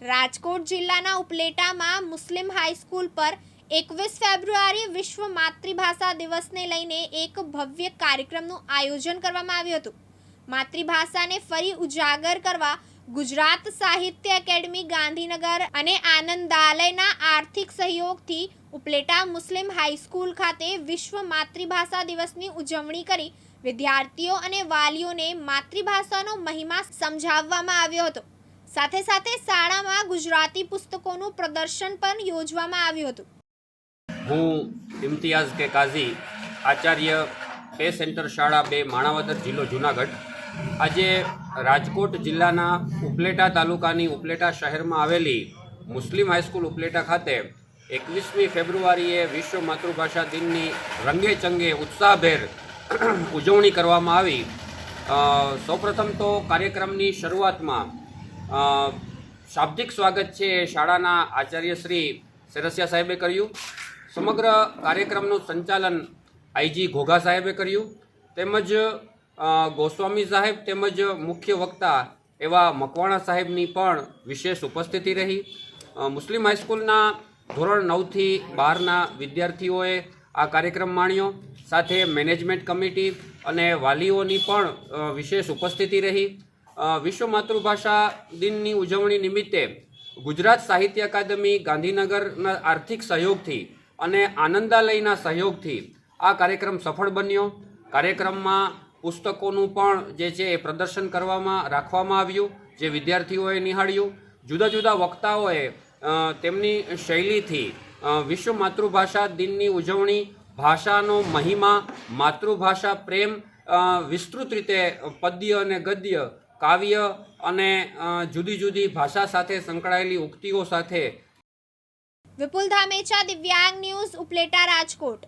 રાજકોટ જિલ્લાના ઉપલેટામાં મુસ્લિમ હાઈસ્કૂલ પર એકવીસ ફેબ્રુઆરી વિશ્વ માતૃભાષા દિવસને લઈને એક ભવ્ય કાર્યક્રમનું આયોજન કરવામાં આવ્યું હતું. માતૃભાષાને ફરી ઉજાગર કરવા ગુજરાત સાહિત્ય એકેડમી ગાંધીનગર અને આનંદાલયના આર્થિક સહયોગથી ઉપલેટા મુસ્લિમ હાઈસ્કૂલ ખાતે વિશ્વ માતૃભાષા દિવસની ઉજવણી કરી વિદ્યાર્થીઓ અને વાલીઓને માતૃભાષાનો મહિમા સમજાવવામાં આવ્યો હતો. સાથે સાથે શાળામાં ગુજરાતી પુસ્તકોનું પ્રદર્શન પણ યોજવામાં આવ્યું હતું. હું ઇમ્તિયાઝ કે કાઝી, આચાર્ય પે સેન્ટર શાળા બે, માણાવદર જિલ્લો જુનાગઢ. આજે રાજકોટ જિલ્લાના ઉપલેટા તાલુકાની ઉપલેટા શહેરમાં આવેલી મુસ્લિમ હાઈસ્કૂલ ઉપલેટા ખાતે એકવીસમી ફેબ્રુઆરીએ વિશ્વ માતૃભાષા દિનની રંગે ચંગે ઉત્સાહભેર ઉજવણી કરવામાં આવી. સૌપ્રથમ તો કાર્યક્રમની શરૂઆતમાં શાબ્દિક સ્વાગત છે શાળાના આચાર્ય શ્રી સરસિયા સાહેબે કર્યું. સમગ્ર કાર્યક્રમનું સંચાલન આઈજી ઘોઘા સાહેબે કર્યું. તેમજ ગોસ્વામી સાહેબ તેમજ મુખ્ય વક્તા એવા મકવાણા સાહેબની પણ વિશેષ ઉપસ્થિતિ રહી. મુસ્લિમ હાઈસ્કૂલના ધોરણ નવથી બારના વિદ્યાર્થીઓએ આ કાર્યક્રમ માણ્યો. સાથે મેનેજમેન્ટ કમિટી અને વાલીઓની પણ વિશેષ ઉપસ્થિતિ રહી. વિશ્વ માતૃભાષા દિનની ઉજવણી નિમિત્તે ગુજરાત સાહિત્ય અકાદમી ગાંધીનગરના આર્થિક સહયોગથી અને આનંદાલયના સહયોગથી આ કાર્યક્રમ સફળ બન્યો. કાર્યક્રમમાં પુસ્તકોનું પણ જે છે એ પ્રદર્શન કરવામાં, રાખવામાં આવ્યું, જે વિદ્યાર્થીઓએ નિહાળ્યું. જુદા જુદા વક્તાઓએ તેમની શૈલીથી વિશ્વ માતૃભાષા દિનની ઉજવણી, ભાષાનો મહિમા, માતૃભાષા પ્રેમ વિસ્તૃત રીતે પદ્ય અને ગદ્ય કાવ્ય અને જુદી જુદી ભાષા સાથે સંકળાયેલી ઉક્તિઓ સાથે વિપુલ ધામેચા, દિવ્યાંગ ન્યૂઝ, ઉપલેટા, રાજકોટ.